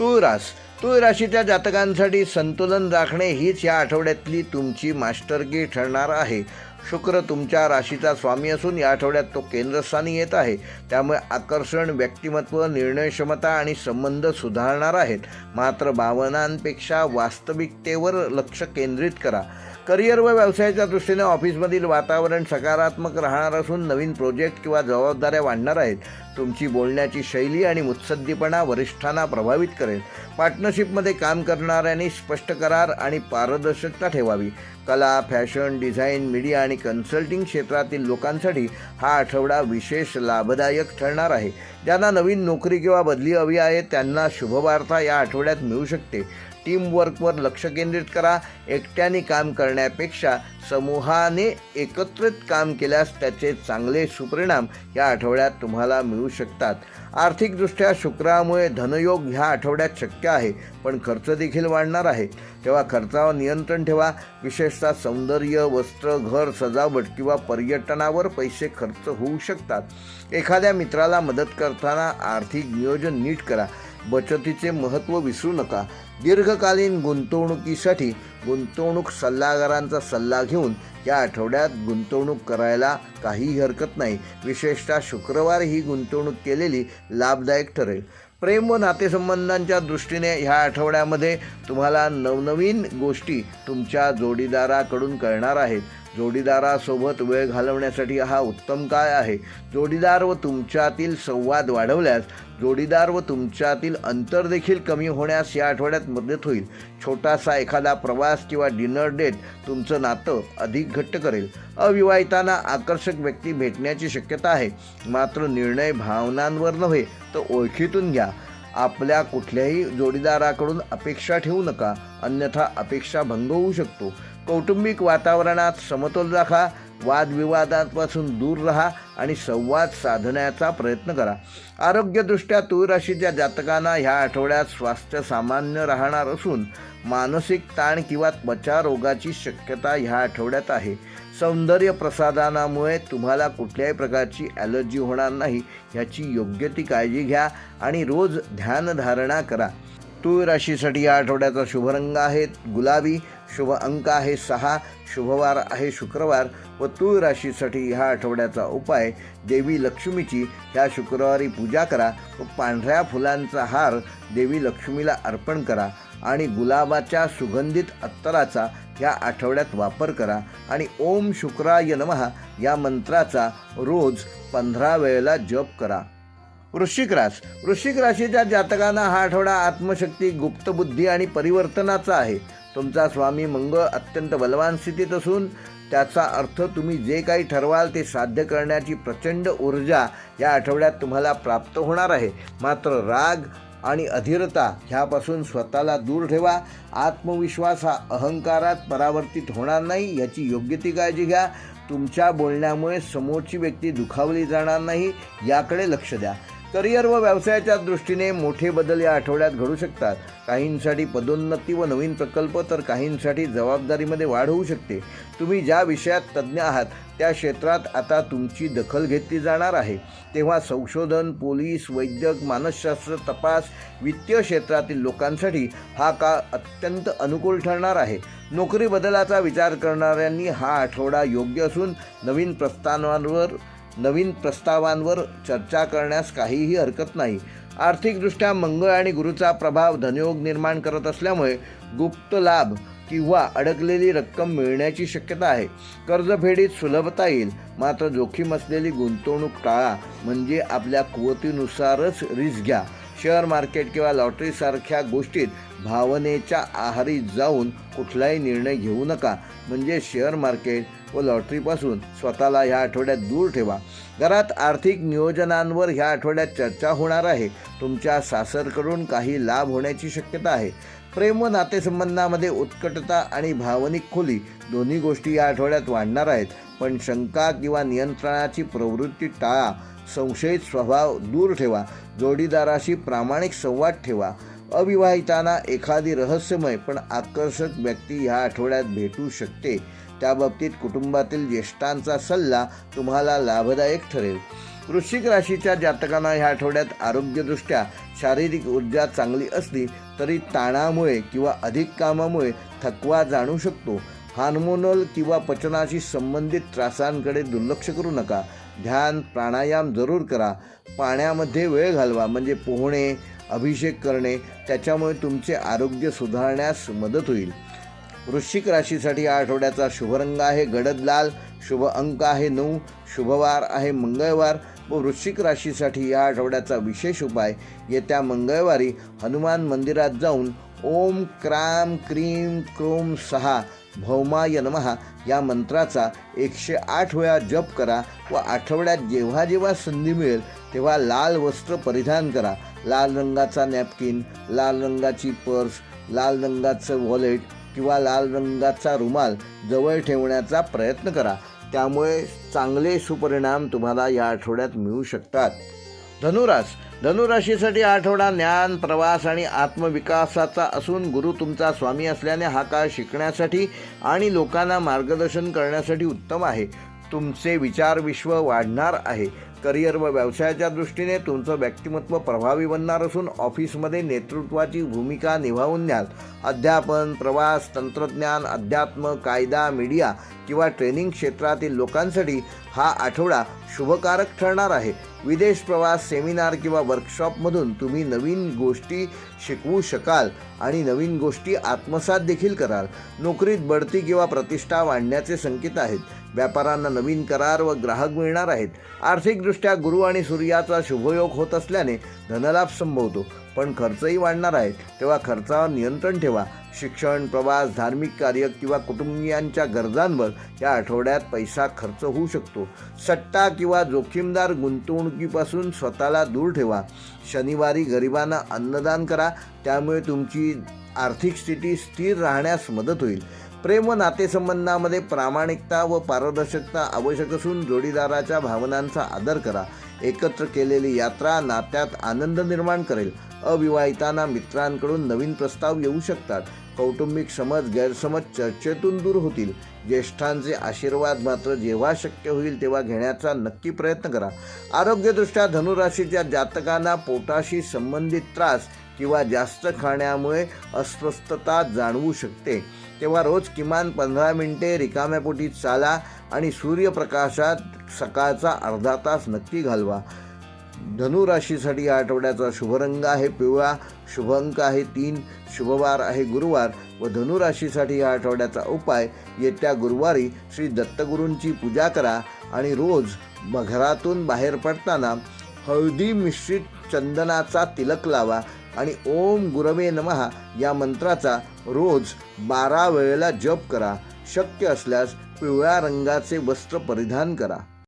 तूळ रास तूळ राशीच्या जातकांसाठी संतुलन राखणे हीच या आठवड्यातली तुमची मास्टरगी ठरणार आहे. शुक्र तुमच्या राशीचा स्वामी असून या आठवड्यात तो केंद्रस्थानी येत आहे. त्यामुळे आकर्षण व्यक्तिमत्व निर्णयक्षमता आणि संबंध सुधारणार आहेत. मात्र भावनांपेक्षा वास्तविकतेवर लक्ष केंद्रित करा. करिअर व व्यवसायाच्या दृष्टीने ऑफिसमधील वातावरण सकारात्मक राहणार असून नवीन प्रोजेक्ट किंवा जबाबदाऱ्या वाढणार आहेत. तुमची बोलण्याची शैली आणि मुत्सद्दीपणा वरिष्ठांना प्रभावित करेल. पार्टनरशिपमध्ये काम करणाऱ्यांनी स्पष्ट करार आणि पारदर्शकता ठेवावी. कला फॅशन डिझाईन मीडिया आणि कन्सल्टिंग क्षेत्रातील लोकांसाठी हा आठवडा विशेष लाभदायक ठरणार आहे. ज्यांना नवीन नोकरी किंवा बदली हवी आहे त्यांना शुभवार्ता या आठवड्यात मिळू शकते. टीमवर्कवर लक्ष केंद्रित करा. एकट्याने काम करण्यापेक्षा समूहाने एकत्रित काम केल्यास त्याचे चांगले सुपरिणाम या आठवड्यात तुम्हाला मिळू शकतात. आर्थिकदृष्ट्या शुक्रामुळे धनयोग ह्या आठवड्यात शक्य आहे पण खर्च देखील वाढणार आहे. तेव्हा खर्चावर नियंत्रण ठेवा. विशेषतः सौंदर्य वस्त्र घर सजावट किंवा पर्यटनावर पैसे खर्च होऊ शकतात. एखाद्या मित्राला मदत करताना आर्थिक नियोजन नीट करा. बचतीचे महत्त्व विसरू नका. दीर्घकालीन गुंतवणुकीसाठी गुंतवणूक सल्लागारांचा सल्ला घेऊन या आठवड्यात गुंतवणूक करायला काहीही हरकत नाही. विशेषतः शुक्रवार ही गुंतवणूक केलेली लाभदायक ठरेल. प्रेम व नातेसंबंधांच्या दृष्टीने ह्या आठवड्यामध्ये तुम्हाला नवनवीन गोष्टी तुमच्या जोडीदाराकडून कळणार आहेत. जोडीदारासोबत वेळ घालवण्यासाठी हा उत्तम काळ आहे. जोडीदार व तुमच्यातील संवाद वाढवल्यास जोडीदार व तुमच्यातील अंतर देखील कमी होण्यास या आठवड्यात मदत होईल. छोटासा एखादा प्रवास किंवा डिनर डेट तुमचं नातं अधिक घट्ट करेल. अविवाहितांना आकर्षक व्यक्ती भेटण्याची शक्यता आहे. मात्र निर्णय भावनांवर नव्हे तर ओळखीतून घ्या. आपल्या कुठल्याही जोडीदाराकडून अपेक्षा ठेवू नका. अन्यथा अपेक्षा भंग होऊ शकतो. कौटुंबिक वातावरणात समतोल राखा. वादविवादापासून दूर राहा आणि संवाद साधण्याचा प्रयत्न करा. आरोग्यदृष्ट्या तुळराशीच्या जातकांना ह्या आठवड्यात स्वास्थ्य सामान्य राहणार असून मानसिक ताण किंवा त्वचा रोगाची शक्यता ह्या आठवड्यात आहे. सौंदर्य प्रसाधनामुळे तुम्हाला कुठल्याही प्रकारची ॲलर्जी होणार नाही. ह्याची योग्य ती काळजी घ्या आणि रोज ध्यानधारणा करा. तूळ राशीसाठी या आठवड्याचा शुभरंग आहे. गुलाबी शुभ अंक आहे सहा शुभवार आहे शुक्रवार. व तूळ राशीसाठी ह्या आठवड्याचा उपाय देवी लक्ष्मीची ह्या शुक्रवारी पूजा करा व पांढऱ्या फुलांचा हार देवी लक्ष्मीला अर्पण करा आणि गुलाबाच्या सुगंधित अत्तराचा ह्या आठवड्यात वापर करा आणि ओम शुक्राय नमः या मंत्राचा रोज पंधरा वेळेला जप करा. वृश्चिक रास वृश्चिक राशीच्या जातकांना हा आठवडा आत्मशक्ती गुप्तबुद्धी आणि परिवर्तनाचा आहे. तुमचा स्वामी मंगळ अत्यंत बलवान स्थितीत असून त्याचा अर्थ तुम्ही जे काही ठरवाल ते साध्य करण्याची प्रचंड ऊर्जा या आठवड्यात तुम्हाला प्राप्त होणार आहे. मात्र राग आणि अधीरता ह्यापासून स्वतःला दूर ठेवा. आत्मविश्वास हा अहंकारात परावर्तित होणार नाही याची योग्य ती काळजी घ्या. तुमच्या बोलण्यामुळे समोरची व्यक्ती दुखावली जाणार नाही याकडे लक्ष द्या. करिअर व व्यवसायाच्या दृष्टीने मोठे बदल या आठवड्यात घडू शकतात. काहींसाठी पदोन्नती व नवीन प्रकल्प तर काहींसाठी जबाबदारीमध्ये वाढ होऊ शकते. तुम्ही ज्या विषयात तज्ज्ञ आहात त्या क्षेत्रात आता तुमची दखल घेतली जाणार आहे. तेव्हा संशोधन पोलीस वैद्यक मानसशास्त्र तपास वित्तीय क्षेत्रातील लोकांसाठी हा काळ अत्यंत अनुकूल ठरणार आहे. नोकरी बदलाचा विचार करणाऱ्यांनी हा आठवडा योग्य असून नवीन प्रस्तावांवर नवीन प्रस्तावांवर चर्चा करण्यास काहीही हरकत नाही. आर्थिकदृष्ट्या मंगळ आणि गुरुचा प्रभाव धनयोग निर्माण करत असल्यामुळे गुप्त लाभ किंवा अडकलेली रक्कम मिळण्याची शक्यता आहे. कर्जफेडीत सुलभता येईल. मात्र जोखीम असलेली गुंतवणूक टाळा. म्हणजे आपल्या कुवतीनुसारच रिस्क घ्या. शेअर मार्केट किंवा लॉटरीसारख्या गोष्टीत भावनेच्या आहारी जाऊन कुठलाही निर्णय घेऊ नका. म्हणजे शेअर मार्केट व लॉटरीपासून स्वतःला ह्या आठवड्यात दूर ठेवा. घरात आर्थिक नियोजनांवर ह्या आठवड्यात चर्चा होणार आहे. तुमच्या सासरकडून काही लाभ होण्याची शक्यता आहे. प्रेम व नातेसंबंधामध्ये उत्कटता आणि भावनिक खोली दोन्ही गोष्टी या आठवड्यात वाढणार आहेत. पण शंका किंवा नियंत्रणाची प्रवृत्ती टाळा. संशयित स्वभाव दूर ठेवा. जोडीदाराशी प्रामाणिक संवाद ठेवा. अविवाहितांना एखादी रहस्यमय पण आकर्षक व्यक्ती ह्या आठवड्यात भेटू शकते. त्याबाबतीत कुटुंबातील ज्येष्ठांचा सल्ला तुम्हाला लाभदायक ठरेल. वृश्चिक राशीच्या जातकांना ह्या आठवड्यात आरोग्यदृष्ट्या शारीरिक ऊर्जा चांगली असली तरी ताणामुळे किंवा अधिक कामामुळे थकवा जाणू शकतो. हार्मोनल किंवा पचनाशी संबंधित त्रासांकडे दुर्लक्ष करू नका. ध्यान प्राणायाम जरूर करा. पाण्यामध्ये वेळ घालवा म्हणजे पोहणे अभिषेक करणे त्याच्यामुळे तुमचे आरोग्य सुधारण्यास मदत होईल. वृश्चिक राशीसाठी या आठवड्याचा शुभरंग आहे गडद लाल शुभ अंक आहे नऊ शुभवार आहे मंगळवार. व वृश्चिक राशीसाठी या आठवड्याचा विशेष उपाय येत्या मंगळवारी हनुमान मंदिरात जाऊन ओम क्राम क्रीम क्रोम सहा भौमाय नमहा या मंत्राचा एकशे आठ वेळा जप करा व आठवड्यात जेव्हा जेव्हा संधी मिळेल तेव्हा लाल वस्त्र परिधान करा. लाल रंगाचा नॅपकिन लाल रंगाची पर्स लाल रंगाचं वॉलेट किंवा लाल रंगाचा रुमाल जवळ ठेवण्याचा प्रयत्न करा. त्यामुळे चांगले सुपरिणाम तुम्हाला या आठवड्यात मिळू शकतात. धनुरास धनुराशीसाठी आठवडा ज्ञान प्रवास आणि आत्मविकासाचा असून गुरु तुमचा स्वामी असल्याने हा काळ शिकण्यासाठी आणि लोकांना मार्गदर्शन करण्यासाठी उत्तम आहे. तुमचे विचार विश्व वाढणार आहे. करिअर व व्यवसायाच्या दृष्टीने तुमचं व्यक्तिमत्व प्रभावी बनणार असून ऑफिसमध्ये नेतृत्वाची भूमिका निभावून न्याल अध्यापन प्रवास तंत्रज्ञान अध्यात्म कायदा मीडिया किंवा ट्रेनिंग क्षेत्रातील लोकांसाठी हा आठवडा शुभकारक ठरणार आहे. विदेश प्रवास सेमिनार किंवा वर्कशॉपमधून तुम्ही नवीन गोष्टी शिकवू शकाल आणि नवीन गोष्टी आत्मसात देखील कराल. नोकरीत बढती किंवा प्रतिष्ठा वाढण्याचे संकेत आहेत. व्यापाऱ्यांना नवीन करार व ग्राहक मिळणार आहेत. आर्थिकदृष्ट्या गुरु आणि सूर्याचा शुभयोग होत असल्याने धनलाभ संभवतो पण खर्चही वाढणार आहे तेव्हा खर्चावर नियंत्रण ठेवा. शिक्षण प्रवास धार्मिक कार्य किंवा कुटुंबियांच्या गरजांवर या आठवड्यात पैसा खर्च होऊ शकतो. सट्टा किंवा जोखीमदार गुंतवणुकीपासून स्वतःला दूर ठेवा. शनिवारी गरिबांना अन्नदान करा. त्यामुळे तुमची आर्थिक स्थिती स्थिर राहण्यास मदत होईल. प्रेम व नातेसंबंधामध्ये प्रामाणिकता व पारदर्शकता आवश्यक असून जोडीदाराच्या भावनांचा आदर करा. एकत्र केलेली यात्रा नात्यात आनंद निर्माण करेल. अविवाहितांना मित्रांकडून नवीन प्रस्ताव येऊ शकतात. कौटुंबिक समज गैरसमज चर्चेतून दूर होतील. ज्येष्ठांचे आशीर्वाद मात्र जेव्हा शक्य होईल तेव्हा घेण्याचा नक्की प्रयत्न करा. आरोग्यदृष्ट्या धनुराशीच्या जातकांना पोटाशी संबंधित त्रास किंवा जास्त खाण्यामुळे अस्वस्थता जाणवू शकते. तेव्हा रोज किमान पंधरा मिनिटे रिकाम्या पोटी चाला आणि सूर्यप्रकाशात सकाळचा अर्धा तास नक्की घालवा. धनुराशीसाठी या आठवड्याचा शुभरंग आहे पिवळा शुभंक आहे तीन शुभवार आहे गुरुवार व धनुराशीसाठी या आठवड्याचा उपाय येत्या गुरुवारी श्री दत्तगुरूंची पूजा करा आणि रोज घरातून बाहेर पडताना हळदी मिश्रित चंदनाचा तिलक लावा. आणि ओम गुरवे नमहा या मंत्राचा रोज बारा वेळेला जप करा. शक्य असल्यास पिवळ्या रंगाचे वस्त्र परिधान करा.